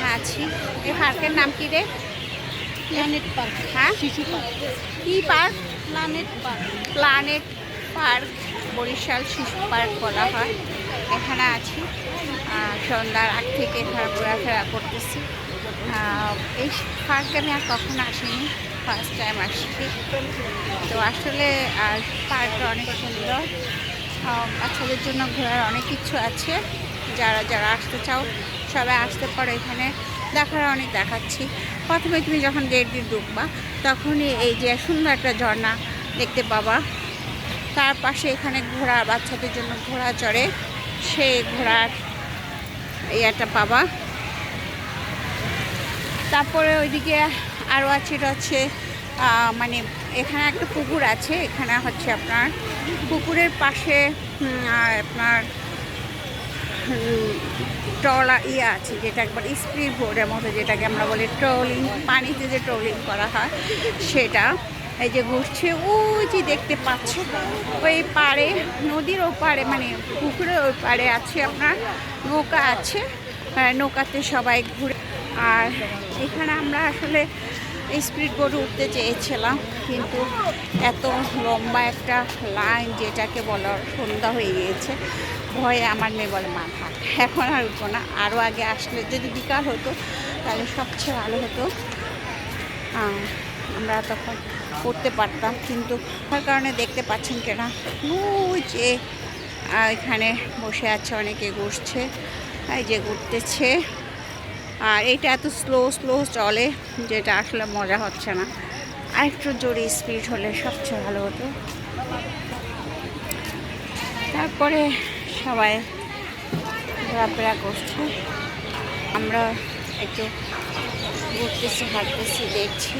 এখন আছি। এই পার্কের নাম কি রে? প্ল্যানেট পার্ক হ্যাঁ? শিশু পার্ক। কি park? Planet park planet park Barishal শিশু পার্ক বলা হয়। এখানে আছি। সন্ধ্যার আগ থেকে এখানে ঘোরাফেরা করতেছি। এই পার্কে আমি আর কখনো আসিনি ফার্স্ট টাইম আসছি। তো আসলে আর পার্কটা অনেক সুন্দর। বাচ্চাদের জন্য ঘোরার অনেক কিছু আছে। যারা যারা আসতে চাও সবাই আসতে পারো এখানে। দেখার অনেক দেখাচ্ছি। প্রথমে তুমি যখন গেট দিয়ে ঢুকবা, তখনই এই যে সুন্দর একটা ঝর্ণা দেখতে পাবা। তার পাশে এখানে ঘোড়া, বাচ্চাদের জন্য ঘোড়া চড়ে, সেই ঘোড়ার ইয়েটা পাবা। তারপরে ওইদিকে আরও আছে, এটা হচ্ছে মানে এখানে একটা পুকুর আছে, এখানে হচ্ছে আপনার পুকুরের পাশে আপনার ট্রলা ইয়ে আছে, যেটা একবার স্পিড বোর্ডের মতো যেটাকে আমরা বলি ট্রলিং, পানিতে যে ট্রলিং করা হয় সেটা। এই যে ঘুরছে, ওই যে দেখতে পাচ্ছ, ওই পাড়ে, নদীর ওপারে মানে পুকুরের ওই পাড়ে আছে আপনার, নৌকা আছে নৌকাতে সবাই ঘুরে। আর এখানে আমরা আসলে স্পিড বোর্ডে উঠতে চেয়েছিলাম, কিন্তু এত লম্বা একটা লাইন যেটাকে বলা সন্ধ্যা হয়ে গিয়েছে, ভয়ে আমার মেয়ে বলে, মা, থাক, এখন আর উঠবো না আরও আগে আসলে যদি বিকাল হতো, তাহলে সবচেয়ে ভালো হতো। আমরা তখন করতে পারতাম, কিন্তু তার কারণে দেখতে পাচ্ছেন কেনা ওই যে এখানে বসে আছে, অনেকে ঘুরছে, এই যে ঘুরতেছে। আর এটা এত স্লো স্লো চলে যেটা আসলে মজা হচ্ছে না। আর একটু জোরে স্পিড হলে সবচেয়ে ভালো হতো। তারপরে সবাই ঘোরাফেরা করছে। আমরা একটু ঘুরতেছি, হাঁটতেছি, দেখছি।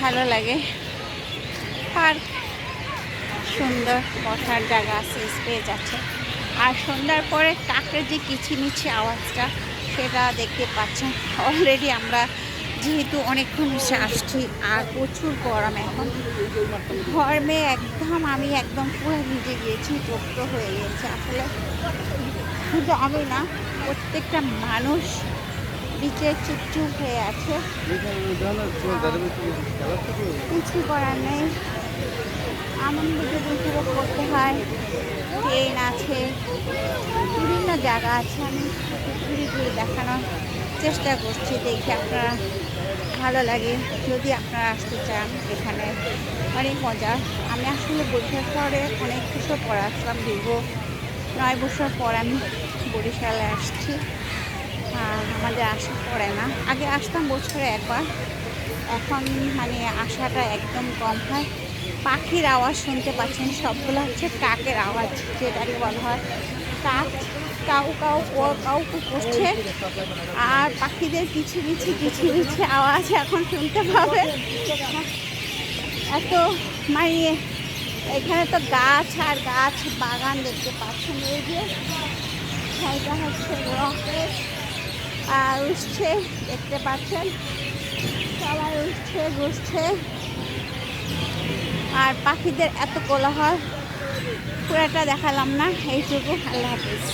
ভালো লাগে। পার্ক সুন্দর বসার জায়গা আছে স্পেস আছে। আর সন্ধ্যার পরে কাকের যে কিচিমিচি আওয়াজটা সেটা দেখতে পাচ্ছেন। অলরেডি আমরা যেহেতু অনেকক্ষণ আসছি, আর প্রচুর গরম এখন। গরমে একদম আমি একদম পুরো ভিজে গিয়েছি তপ্ত হয়ে গিয়েছে। আসলে শুধু আমি না, প্রত্যেকটা মানুষ নিচে চুপচুপ হয়ে আছে। কিছু করার নেই। আনন্দ যদি উপভোগ করতে হয়, ট্রেন আছে। বিভিন্ন জায়গা আছে, আমি ঘুরে ঘুরে দেখানোর চেষ্টা করছি, দেখি আপনারা ভালো লাগে যদি আপনারা আসতে চান এখানে। অনেক মজা। আমি আসলে বরিশাল শহরে অনেক কিছু পরে আসলাম, দীর্ঘ নয় বছর পর আমি বরিশালে আসছি। আমাদের আসা পড়ে না। আগে আসতাম বছরে একবার। এখন মানে আসাটা একদম কম হয়। পাখির আওয়াজ শুনতে পাচ্ছেন, সবগুলো হচ্ছে কাকের আওয়াজ, যেটাকে বলা হয় কাক। কাউ কাউ কাউ করছে। আর পাখিদের কিছু কিছু কিছু কিছু আওয়াজ এখন শুনতে পাবে। এত মানে এখানে তো গাছ আর গাছ বাগান দেখতে পাচ্ছেন এই যে। এটা হচ্ছে আর উঠছে, দেখতে পাচ্ছেন? সবাই উঠছে, ঘুরছে। আর পাখিদের এত কোলাহল, পুরাটা দেখালাম না। এইটুকু, আল্লাহ হাফিজ।